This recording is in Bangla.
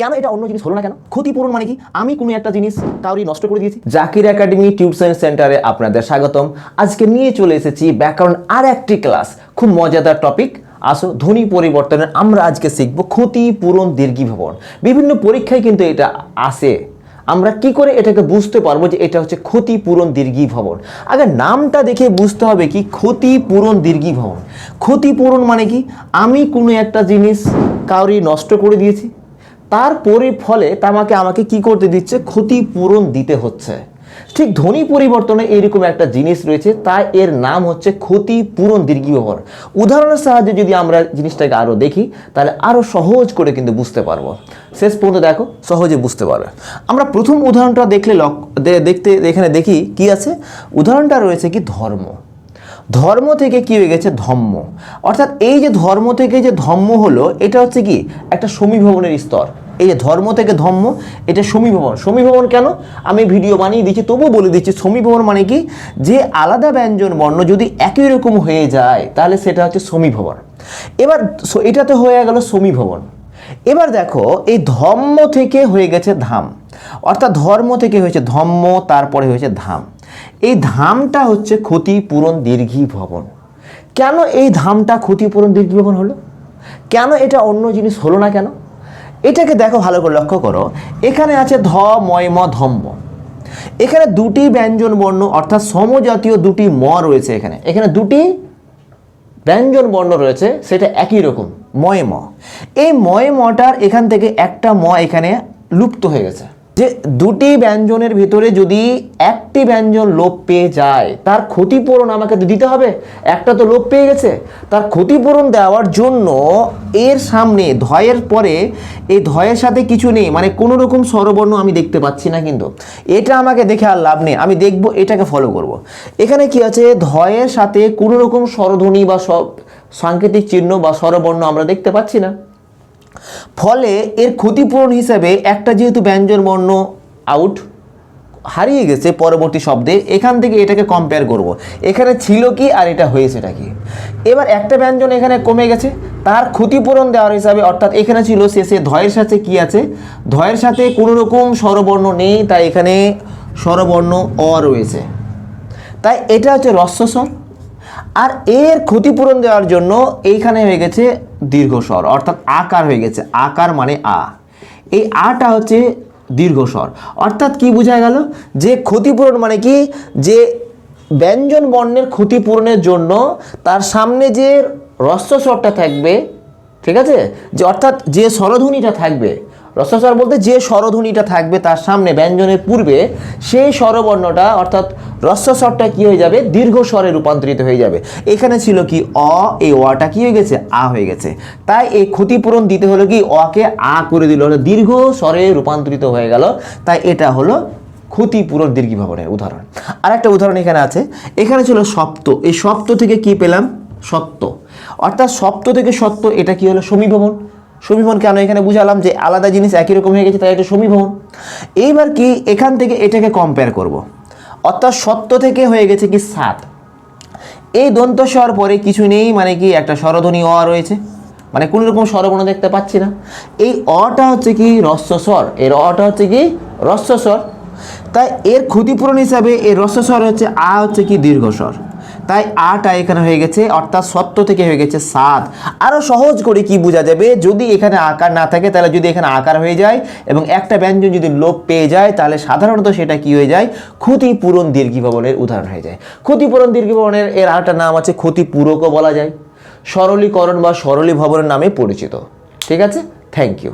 কেন এটা অন্য জিনিস হলো না কেন? ক্ষতিপূরণ মানে কি? আমি কোনো একটা জিনিস কাউরি নষ্ট করে দিয়েছি। জাকির একাডেমি টিউশন সেন্টারে আপনাদের স্বাগতম। আজকে নিয়ে চলে এসেছি ব্যাকরণ আর একটি ক্লাস। খুব মজাদার টপিক। আসো, ধ্বনি পরিবর্তনের আমরা আজকে শিখব ক্ষতিপূরণ দীর্ঘীভবন। বিভিন্ন পরীক্ষায় কিন্তু এটা আসে। আমরা কি করে এটাকে বুঝতে পারব যে এটা হচ্ছে ক্ষতিপূরণ দীর্ঘী ভবন আগে নামটা দেখে বুঝতে হবে কি ক্ষতিপূরণ দীর্ঘী ভবন ক্ষতিপূরণ মানে কি? আমি কোনো একটা জিনিস কাউরি নষ্ট করে দিয়েছি তারপরে ফলে তামাকে আমাকে কি করতে দিচ্ছে? ক্ষতিপূরণ দিতে হচ্ছে। ঠিক ধ্বনি পরিবর্তনে এরকম একটা জিনিস রয়েছে, তাই এর নাম হচ্ছে ক্ষতিপূরণ দীর্ঘীভবন উদাহরণের সাহায্যে যদি আমরা জিনিসটাকে আরও দেখি, তাহলে আরও সহজ করে কিন্তু বুঝতে পারব। শেষ পর্যন্ত দেখো, সহজে বুঝতে পারবে। আমরা প্রথম উদাহরণটা দেখলে লক- দেখতে, এখানে দেখি কি আছে? উদাহরণটা রয়েছে কি? ধর্ম। ধর্ম থেকে কি হয়ে গেছে? ধম্ম। অর্থাৎ এই যে ধর্ম থেকে যে ধম্ম হলো, এটা হচ্ছে কি? একটা সমীভবনের স্তর। এই যে ধর্ম থেকে ধম্ম, এটা সমীভবন। সমীভবন কেন? আমি ভিডিও বানিয়ে দিচ্ছি, তবুও বলে দিচ্ছি, সমীভবন মানে কি? যে আলাদা ব্যঞ্জন বর্ণ যদি একই রকম হয়ে যায়, তাহলে সেটা হচ্ছে সমীভবন। এবার এটা তো হয়ে গেল সমীভবন। এবার দেখো, এই ধম্ম থেকে হয়ে গেছে ধাম। অর্থাৎ ধর্ম থেকে হয়েছে ধম্ম, তারপরে হয়েছে ধাম। এই ধামটা হচ্ছে ক্ষতিপূরণ দীর্ঘী ভবন। কেন এই ধামটা ক্ষতিপূরণ দীর্ঘী ভবন হলো? কেন এটা অন্য জিনিস হলো না কেন? এটাকে দেখো ভালো করে লক্ষ্য করো। এখানে আছে ধ ময়ম ধম্ম। এখানে দুটি ব্যঞ্জন বর্ণ, অর্থাৎ সমজাতীয় দুটি ম রয়েছে এখানে। এখানে দুটি ব্যঞ্জন বর্ণ রয়েছে, সেটা একই রকম, ময়, ম। এই ময়, মটার এখান থেকে একটা ম এখানে লুপ্ত হয়ে গেছে। যে দুটি ব্যঞ্জনের ভিতরে যদি একটি ব্যঞ্জন লোপ পেয়ে যায়, তার ক্ষতিপূরণ আমাকে দিতে হবে। একটা তো লোপ পেয়ে গেছে। তার ক্ষতিপূরণ দেওয়ার জন্য এর সামনে ধয়ের পরে এই ধয়ের সাথে কিছু নেই। মানে কোনো রকম স্বরবর্ণ আমি দেখতে পাচ্ছি না কিন্তু। এটা আমাকে দেখে আর লাভ নেই। আমি দেখব, এটাকে ফলো করব। এখানে কি আছে? ধয়ের সাথে কোনো রকম স্বরধ্বনি বা সব সাংকেতিক চিহ্ন বা স্বরবর্ণ আমরা দেখতে পাচ্ছি না। ফলে এর ক্ষতিপূরণ হিসাবে একটা যেহেতু ব্যঞ্জন বর্ণ আউট হারিয়ে গেছে পরবর্তী শব্দে, এখান থেকে এটাকে কম্পেয়ার করব। এখানে ছিল কি আর এটা হয়েছেটা কি? এবার একটা ব্যঞ্জন এখানে কমে গেছে, তার ক্ষতিপূরণ দেওয়ার হিসাবে, অর্থাৎ এখানে ছিল শেষে ধয়ের সাথে কি আছে? ধয়ের সাথে কোনো রকম স্বরবর্ণ নেই, তাই এখানে স্বরবর্ণ অ রয়েছে। তাই এটা হচ্ছে রস্বস্বর আর এর ক্ষতিপূরণ দেওয়ার জন্য এইখানে হয়ে গেছে দীর্ঘস্বর অর্থাৎ আকার হয়ে গেছে। আকার মানে আ। এই আটা হচ্ছে দীর্ঘস্বর অর্থাৎ কি বোঝা গেল? যে ক্ষতিপূরণ মানে কি? যে ব্যঞ্জন বর্ণের ক্ষতিপূরণের জন্য তার সামনে যে রস্বস্বরটা থাকবে, ঠিক আছে? যে অর্থাৎ যে স্বরধ্বনিটা থাকবে রসস্বর বলতে যে স্বরধ্বনিটা থাকবে তার সামনে ব্যঞ্জনের পূর্বে সেই স্বরবর্ণটা, অর্থাৎ রস্বস্বরটা কি হয়ে যাবে? দীর্ঘ স্বরে রূপান্তরিত হয়ে যাবে। এখানে ছিল কি অ এই অটা কি হয়ে গেছে? আ হয়ে গেছে। তাই এই ক্ষতিপূরণ দিতে হলো কি? অকে আ করে দিল। হলো দীর্ঘ স্বরে রূপান্তরিত হয়ে গেল। তাই এটা হলো ক্ষতিপূরণ দীর্ঘীভবনের উদাহরণ। আর একটা উদাহরণ এখানে আছে। এখানে ছিল সপ্ত। এই সপ্ত থেকে কি পেলাম? সত্য অর্থাৎ সপ্ত থেকে সত্য এটা কি হলো? সমীভবন। সমীভবন কেন এখানে বুঝালাম যে আলাদা জিনিস একই রকম হয়ে গেছে, তাই এটা সমীভবন। এইবার কি এখান থেকে এটাকে কম্পেয়ার করব। অর্থাৎ সত্য থেকে হয়ে গেছে কি সাত। এই দন্ত স্বর পরে কিছু নেই মানে কি একটা স্বরধ্বনি অ রয়েছে। মানে কোনো রকম স্বরবর্ণ দেখতে পাচ্ছি না। এই অটা হচ্ছে কি রস্বস্বর এর অটা হচ্ছে কি রস্বস্বর তাই এর ক্ষতিপূরণ হিসাবে এই রস্বস্বর হচ্ছে, আ হচ্ছে কি দীর্ঘস্বর তাই আটা এখানে হয়ে গেছে, অর্থাৎ সত্য থেকে হয়ে গেছে সাত। আরও সহজ করে কি বোঝা যাবে? যদি এখানে আকার না থাকে, তাহলে যদি এখানে আকার হয়ে যায় এবং একটা ব্যঞ্জন যদি লোপ পেয়ে যায়, তাহলে সাধারণত সেটা কি হয়ে যায়? ক্ষতিপূরণ দীর্ঘীভবনের উদাহরণ হয়ে যায়। ক্ষতিপূরণ দীর্ঘীভবনের, এর আরেকটা নাম আছে ক্ষতিপূরকও বলা যায়। সরলীকরণ বা সরলীভবনের নামে পরিচিত। ঠিক আছে? Thank you